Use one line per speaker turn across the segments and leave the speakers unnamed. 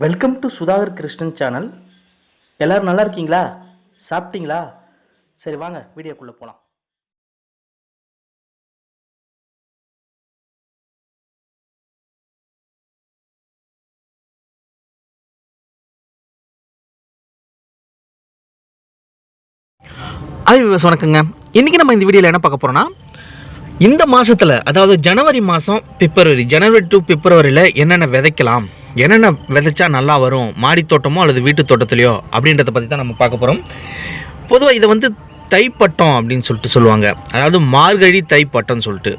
Welcome to Sudhakar Krishnan channel எல்லோரும் நல்லா இருக்கீங்களா? சாப்பிட்டீங்களா? சரி வாங்க வீடியோக்குள்ளே போகலாம்
ஹாய் விவஸ் வணக்கங்க. இன்றைக்கி நம்ம இந்த வீடியோவில் என்ன பார்க்க போகிறோன்னா இந்த மாதத்தில் அதாவது ஜனவரி மாதம் பிப்ரவரி ஜனவரி டு பிப்ரவரியில் என்னென்ன விதைக்கலாம் என்னென்ன விதைச்சா நல்லா வரும் மாடி தோட்டமோ அல்லது வீட்டு தோட்டத்துலையோ அப்படின்றத பற்றி தான் நம்ம பார்க்க போகிறோம் பொதுவாக இதை வந்து தைப்பட்டம் அப்படின்னு சொல்லிட்டு சொல்லுவாங்க. அதாவது மார்கழி தைப்பட்டம்னு சொல்லிட்டு.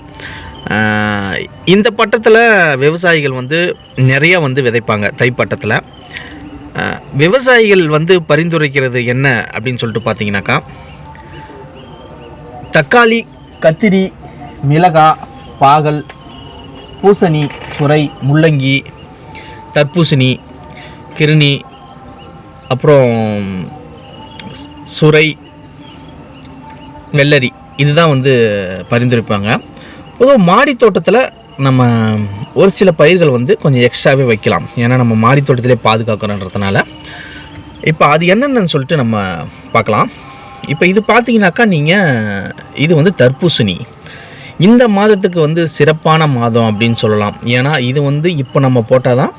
இந்த பட்டத்தில் விவசாயிகள் வந்து நிறையா வந்து விதைப்பாங்க தைப்பட்டத்தில். விவசாயிகள் வந்து பரிந்துரைக்கிறது என்ன அப்படின்னு சொல்லிட்டு பார்த்தீங்கன்னாக்கா தக்காளி கத்திரி மிளகா பாகல் பூசணி சுரை முள்ளங்கி தர்பூசணி கிருணி அப்புறம் சுரை வெள்ளரி. இதுதான் வந்து பரிந்துரைப்பாங்க. பொதுவாக மாடி தோட்டத்தில் நம்ம ஒரு சில பயிர்கள் வந்து கொஞ்சம் எக்ஸ்ட்ராவே வைக்கலாம். ஏன்னா நம்ம மாடி தோட்டத்திலே பாதுகாக்கிறோன்றதுனால இப்போ அது என்னென்னு சொல்லிட்டு நம்ம பார்க்கலாம். இப்போ இது பார்த்தீங்கன்னாக்கா நீங்கள் இது வந்து தர்பூசணி. இந்த மாதத்துக்கு வந்து சிறப்பான மாதம் அப்படின்னு சொல்லலாம். ஏன்னா இது வந்து இப்போ நம்ம போட்டால் தான்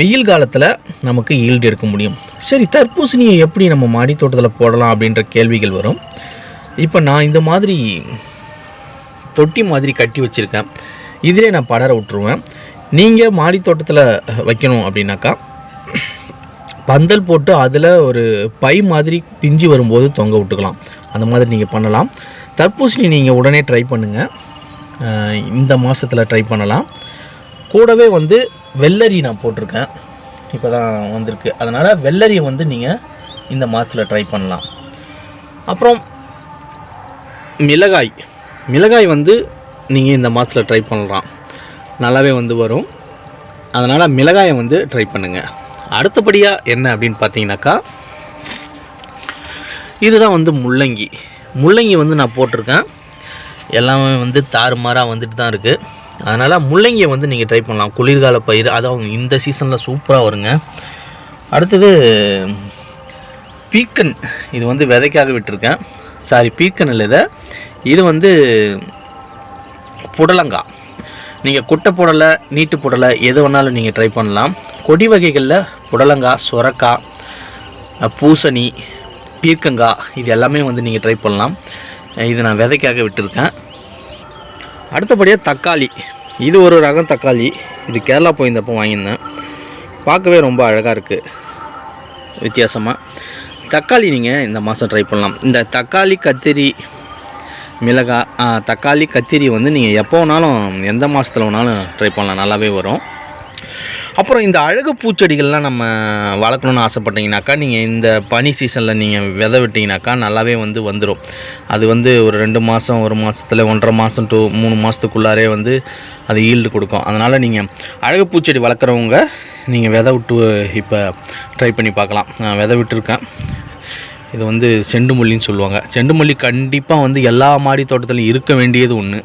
வெயில் காலத்தில் நமக்கு ஈல்டு எடுக்க முடியும். சரி தர்பூசணியை எப்படி நம்ம மாடி தோட்டத்தில் போடலாம் அப்படின்ற கேள்விகள் வரும். இப்போ நான் இந்த மாதிரி தொட்டி மாதிரி கட்டி வச்சுருக்கேன். இதிலே நான் படர விட்டுருவேன். நீங்கள் மாடி தோட்டத்தில் வைக்கணும் அப்படின்னாக்கா பந்தல் போட்டு அதில் ஒரு பை மாதிரி பிஞ்சு வரும்போது தொங்க விட்டுக்கலாம். அந்த மாதிரி நீங்கள் பண்ணலாம். தர்பூசணி நீங்கள் உடனே ட்ரை பண்ணுங்கள் இந்த மாதத்தில் ட்ரை பண்ணலாம். கூடவே வந்து வெள்ளரி நான் போட்டிருக்கேன். இப்போ தான் வந்திருக்கு. அதனால் வெள்ளரியை வந்து நீங்கள் இந்த மாதத்தில் ட்ரை பண்ணலாம். அப்புறம் மிளகாய். மிளகாய் வந்து நீங்கள் இந்த மாதத்தில் ட்ரை பண்ணலாம். நல்லாவே வந்து வரும். அதனால் மிளகாயை வந்து ட்ரை பண்ணுங்கள் அடுத்தபடியாக என்ன அப்படின்னு பார்த்தீங்கன்னாக்கா இதுதான் வந்து முள்ளங்கி. முள்ளங்கி வந்து நான் போட்டிருக்கேன். எல்லாமே வந்து தாறுமாறாக வந்துட்டு தான் இருக்குது அதனால் முள்ளங்கியை வந்து நீங்கள் ட்ரை பண்ணலாம். குளிர்கால பயிர் அதுவும் இந்த சீசனில் சூப்பராக வருங்க. அடுத்தது பீக்கன். இது வந்து விதைக்காக விட்டுருக்கேன். சாரி பீக்கன் இல்லை இதை. இது வந்து புடலங்காய் நீங்கள் குட்டை புடலை நீட்டு புடலை எது வேணாலும் நீங்கள் ட்ரை பண்ணலாம். கொடி வகைகளில் புடலங்காய் சுரக்காய் பூசணி பீர்க்கங்காய் இது எல்லாமே வந்து நீங்கள் ட்ரை பண்ணலாம். இது நான் விதைக்காக விட்டுருக்கேன். அடுத்தபடியாக தக்காளி. இது ஒரு ரகம் தக்காளி. இது கேரளா போயிருந்தப்போ வாங்கியிருந்தேன். பார்க்கவே ரொம்ப அழகாக இருக்குது வித்தியாசமாக தக்காளி நீங்கள் இந்த மாதம் ட்ரை பண்ணலாம். இந்த தக்காளி கத்திரி மிளகாய் தக்காளி கத்திரி வந்து நீங்கள் எப்போ வேணாலும் எந்த மாதத்தில் வேணாலும் ட்ரை பண்ணலாம். நல்லாவே வரும். அப்புறம் இந்த அழகு பூச்செடிகள்லாம் நம்ம வளர்க்கணுன்னு ஆசைப்பட்டீங்கனாக்கா நீங்கள் இந்த பனி சீசனில் நீங்கள் விதை விட்டிங்கனாக்கா நல்லாவே வந்து வந்துடும் அது வந்து ஒரு ரெண்டு மாதம் ஒரு மாதத்தில் ஒன்றரை மாதம் டூ மூணு மாதத்துக்குள்ளாரே வந்து அது ஈல்டு கொடுக்கும். அதனால் நீங்கள் அழகு பூச்செடி வளர்க்குறவங்க நீங்கள் விதை விட்டு இப்போ ட்ரை பண்ணி பார்க்கலாம். நான் விதை விட்டுருக்கேன். இது வந்து செண்டுமல்லின்னு சொல்லுவாங்க. செண்டுமல்லி கண்டிப்பாக வந்து எல்லா மாடி தோட்டத்துலையும் இருக்க வேண்டியது ஒன்று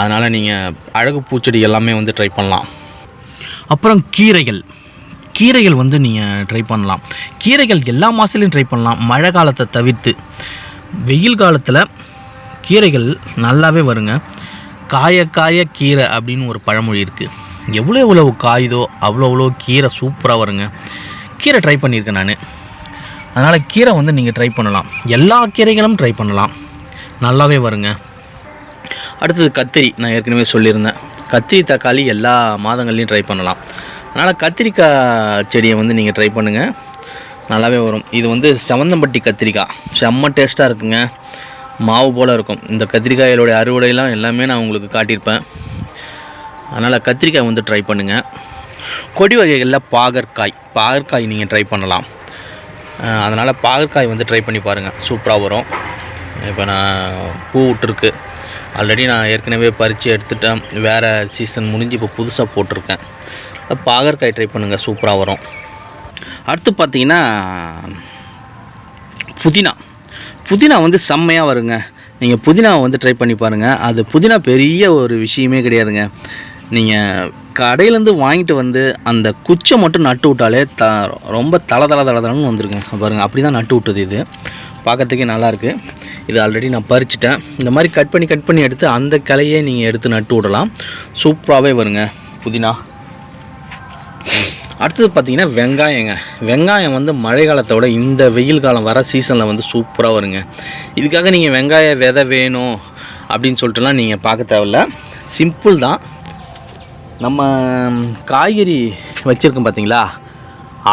அதனால் நீங்கள் அழகு பூச்செடி எல்லாமே வந்து ட்ரை பண்ணலாம். அப்புறம் கீரைகள். கீரைகள் வந்து நீங்கள் ட்ரை பண்ணலாம். கீரைகள் எல்லா மாதத்துலையும் ட்ரை பண்ணலாம். மழை காலத்தை தவிர்த்து. வெயில் காலத்தில் கீரைகள் நல்லாவே வருங்க. காய காய கீரை அப்படின்னு ஒரு பழமொழி இருக்குது எவ்வளோ எவ்வளோ காயுதோ அவ்வளோ அவ்வளோ கீரை சூப்பராக வருங்க. கீரை ட்ரை பண்ணியிருக்கேன் நான். அதனால் கீரை வந்து நீங்கள் ட்ரை பண்ணலாம். எல்லா கீரைகளும் ட்ரை பண்ணலாம். நல்லாவே வருங்க. அடுத்தது கத்திரி. நான் ஏற்கனவே சொல்லியிருந்தேன். கத்திரி தக்காளி எல்லா மாதங்கள்லையும் ட்ரை பண்ணலாம். அதனால் கத்திரிக்காய் செடியை வந்து நீங்கள் ட்ரை பண்ணுங்கள் நல்லாவே வரும். இது வந்து செவந்தம்பட்டி கத்திரிக்காய். செம்ம டேஸ்ட்டாக இருக்குங்க. மாவு போல் இருக்கும். இந்த கத்திரிக்காயோடைய அறுவடையெல்லாம் எல்லாமே நான் உங்களுக்கு காட்டியிருப்பேன். அதனால் கத்திரிக்காய் வந்து ட்ரை பண்ணுங்கள் கொடி வகைகளில் பாகற்காய். பாகற்காய் நீங்கள் ட்ரை பண்ணலாம். அதனால் பாகற்காய் வந்து ட்ரை பண்ணி பாருங்கள் சூப்பராக வரும். இப்போ நான் பூ விட்டுருக்கு. ஆல்ரெடி நான் ஏற்கனவே பறித்து எடுத்துட்டேன். வேறு சீசன் முடிஞ்சு இப்போ புதுசாக போட்டிருக்கேன். பாகற்காய் ட்ரை பண்ணுங்கள் சூப்பராக வரும். அடுத்து பார்த்தீங்கன்னா புதினா. புதினா வந்து செம்மையாக வருங்க. நீங்கள் புதினாவை வந்து ட்ரை பண்ணி பாருங்கள் அது புதினா பெரிய ஒரு விஷயமே கிடையாதுங்க. நீங்கள் கடையிலேருந்து வாங்கிட்டு வந்து அந்த குச்சை மட்டும் நட்டு விட்டாலே த ரொம்ப தள தள தள தளன்னு வந்துருங்க. பாருங்கள் அப்படி தான் நட்டு விட்டது இது. பார்க்கறதுக்கே நல்லாயிருக்கு இது ஆல்ரெடி நான் பறிச்சிட்டேன். இந்த மாதிரி கட் பண்ணி கட் பண்ணி எடுத்து அந்த கிளையே நீங்கள் எடுத்து நட்டு விடலாம். சூப்பராகவே வருங்க புதினா. அடுத்தது பார்த்தீங்கன்னா வெங்காயங்க. வெங்காயம் வந்து மழை காலத்தை விட இந்த வெயில் காலம் வர சீசனில் வந்து சூப்பராக வருங்க. இதுக்காக நீங்கள் வெங்காய விதை வேணும் அப்படின்னு சொல்லிட்டுலாம் நீங்கள் பார்க்க தேவையில்ல. சிம்பிள் தான். நம்ம காய்கறி வச்சுருக்கோம் பார்த்தீங்களா?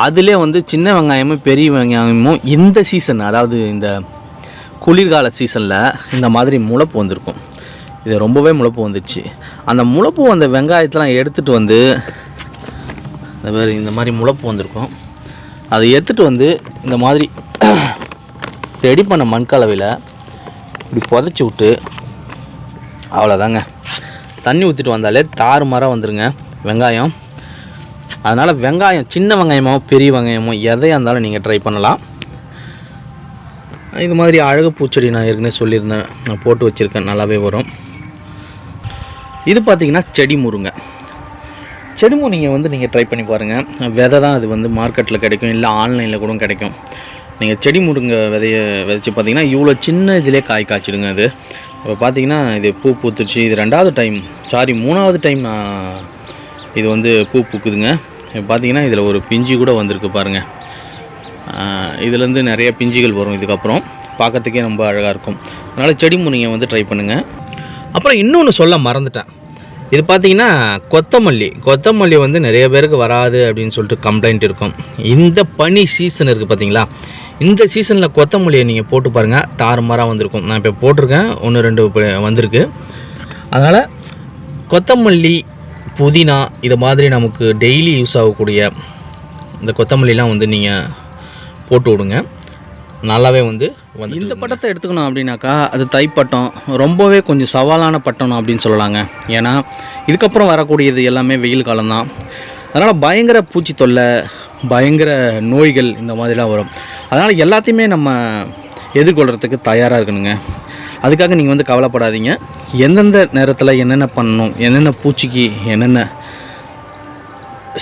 அதிலே வந்து சின்ன வெங்காயமும் பெரிய வெங்காயமும் இந்த சீசன் அதாவது இந்த குளிர்கால சீசனில் இந்த மாதிரி முளைப்பு வந்திருக்கும். இது ரொம்பவே முளைப்பு வந்துச்சு. அந்த முளைப்பு வந்த வெங்காயத்தெலாம் எடுத்துகிட்டு வந்து இந்த மாதிரி இந்த மாதிரி முளைப்பு வந்திருக்கும். அதை எடுத்துகிட்டு வந்து இந்த மாதிரி ரெடி பண்ண மண்கலவையில் இப்படி புதைச்சி விட்டு அவ்வளோதாங்க தண்ணி ஊற்றிட்டு வந்தாலே தாறு மரம் வந்துருங்க. வெங்காயம் அதனால் வெங்காயம் சின்ன வெங்காயமோ பெரிய வெங்காயமோ எதையாக இருந்தாலும் நீங்கள் ட்ரை பண்ணலாம். இது மாதிரி அழகு பூச்செடி நான் ஏற்கனவே சொல்லியிருந்தேன். நான் போட்டு வச்சுருக்கேன். நல்லாவே வரும். இது பார்த்தீங்கன்னா செடி முருங்கை. செடி முருங்கை வந்து நீங்கள் ட்ரை பண்ணி பாருங்கள் விதை தான் அது வந்து மார்க்கெட்டில் கிடைக்கும். இல்லை ஆன்லைனில் கூட கிடைக்கும். நீங்கள் செடி முருங்கை விதைய விதைச்சி பார்த்தீங்கன்னா இவ்வளோ சின்ன இதிலே காய் காய்ச்சிடுங்க அது. இப்போ பார்த்தீங்கன்னா இது பூ பூத்துருச்சு. இது ரெண்டாவது டைம் சாரி மூணாவது டைம் நான் இது வந்து பூ பூக்குதுங்க. பார்த்தீங்கன்னா இதில் ஒரு பிஞ்சு கூட வந்திருக்கு பாருங்கள் இதுலேருந்து நிறைய பிஞ்சுகள் வரும் இதுக்கப்புறம். பார்க்கறதுக்கே ரொம்ப அழகாக இருக்கும். அதனால் செடி முனிங்க வந்து ட்ரை பண்ணுங்கள் அப்புறம் இன்னொன்று சொல்ல மறந்துட்டேன். இது பார்த்தீங்கன்னா கொத்தமல்லி. கொத்தமல்லி வந்து நிறைய பேருக்கு வராது அப்படின்னு சொல்லிட்டு கம்ப்ளைண்ட் இருக்கும். இந்த பனி சீசன் இருக்குது பார்த்தீங்களா இந்த சீசனில் கொத்தமல்லியை நீங்கள் போட்டு பாருங்கள் தாறுமாறாக வந்திருக்கும். நான் இப்போ போட்டிருக்கேன். ஒன்று ரெண்டு வந்திருக்கு. அதனால் கொத்தமல்லி புதினா இது மாதிரி நமக்கு டெய்லி யூஸ் ஆகக்கூடிய இந்த கொத்தமல்லிலாம் வந்து நீங்கள் போட்டு விடுங்க. நல்லாவே வந்து வந்து இந்த பட்டத்தை எடுத்துக்கணும் அப்படின்னாக்கா அது தைப்பட்டம் ரொம்பவே கொஞ்சம் சவாலான பட்டணம் அப்படின்னு சொல்லலாங்க. ஏன்னா இதுக்கப்புறம் வரக்கூடியது எல்லாமே வெயில் காலம்தான் அதனால் பயங்கர பூச்சி தொல்லை பயங்கர நோய்கள் இந்த மாதிரிலாம் வரும். அதனால் எல்லாத்தையுமே நம்ம எதிர்கொள்கிறதுக்கு தயாராக இருக்கணுங்க. அதுக்காக நீங்கள் வந்து கவலைப்படாதீங்க. எந்தெந்த நேரத்தில் என்னென்ன பண்ணணும் என்னென்ன பூச்சிக்கு என்னென்ன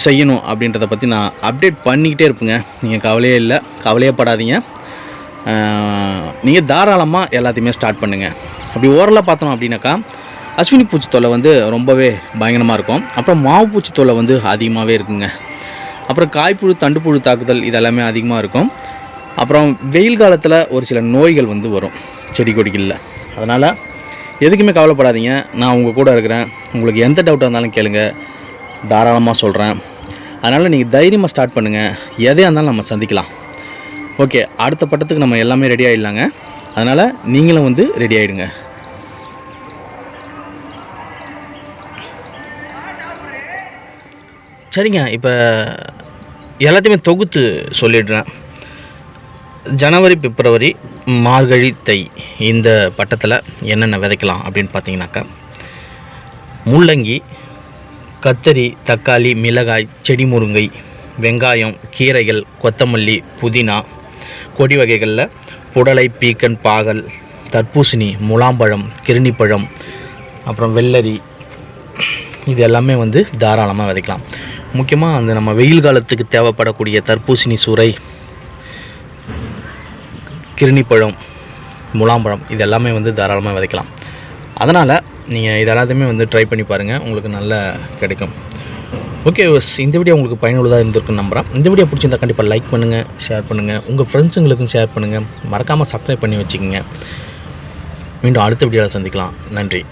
செய்யணும் அப்படின்றத பற்றி நான் அப்டேட் பண்ணிக்கிட்டே இருப்பேங்க. நீங்கள் கவலையே இல்லை கவலையே படாதீங்க. நீங்கள் தாராளமாக எல்லாத்தையுமே ஸ்டார்ட் பண்ணுங்கள் அப்படி ஓரலாக பார்த்தோம் அப்படின்னாக்கா அஸ்வினி பூச்சி தொல்லை வந்து ரொம்பவே பயங்கரமாக இருக்கும். அப்புறம் மாவு பூச்சி தொல்லை வந்து அதிகமாகவே இருக்குங்க. அப்புறம் காய்ப்புழு தண்டுப்புழு தாக்குதல் இதெல்லாமே அதிகமாக இருக்கும். அப்புறம் வெயில் காலத்தில் ஒரு சில நோய்கள் வந்து வரும் செடி கொடிகளில். அதனால் எதுக்குமே கவலைப்படாதீங்க. நான் உங்கள் கூட இருக்கிறேன். உங்களுக்கு எந்த டவுட்டாக இருந்தாலும் கேளுங்க. தாராளமாக சொல்கிறேன் அதனால் நீங்கள் தைரியமாக ஸ்டார்ட் பண்ணுங்கள் எதையாக இருந்தாலும் நம்ம சந்திக்கலாம். ஓகே அடுத்த பட்டத்துக்கு நம்ம எல்லாமே ரெடி ஆகிடலாங்க அதனால் நீங்களும் வந்து ரெடி ஆகிடுங்க சரிங்க இப்போ எல்லாத்தையுமே தொகுத்து சொல்லிடுறேன். ஜனவரி பிப்ரவரி மார்கழி தை இந்த பட்டத்தில் என்னென்ன விதைக்கலாம் அப்படின்னு பார்த்தீங்கன்னாக்கா முள்ளங்கி கத்தரி தக்காளி மிளகாய் செடி முருங்கை வெங்காயம் கீரைகள் கொத்தமல்லி புதினா கொடி வகைகளில் புடலை பீக்கன் பாகல் தர்பூசணி முலாம்பழம் கிருணிப்பழம் அப்புறம் வெள்ளரி இது எல்லாமே வந்து தாராளமாக விதைக்கலாம். முக்கியமாக அந்த நம்ம வெயில் காலத்துக்கு தேவைப்படக்கூடிய தர்பூசணி சுரை கிருணிப்பழம் முலாம்பழம் இது எல்லாமே வந்து தாராளமாக விதைக்கலாம். அதனால் நீங்கள் இது எல்லாத்தையுமே வந்து ட்ரை பண்ணி பாருங்கள் உங்களுக்கு நல்ல கிடைக்கும். ஓகே இந்த வீடியோ உங்களுக்கு பயனுள்ளதாக இருந்திருக்குன்னு நம்புகிறேன் இந்த வீடியோ பிடிச்சிருந்தா கண்டிப்பாக லைக் பண்ணுங்கள் ஷேர் பண்ணுங்கள் உங்கள் ஃப்ரெண்ட்ஸுங்களுக்கும் ஷேர் பண்ணுங்கள் மறக்காமல் சப்ஸ்கிரைப் பண்ணி வச்சுக்கோங்க. மீண்டும் அடுத்த வீடியோவில் சந்திக்கலாம். நன்றி.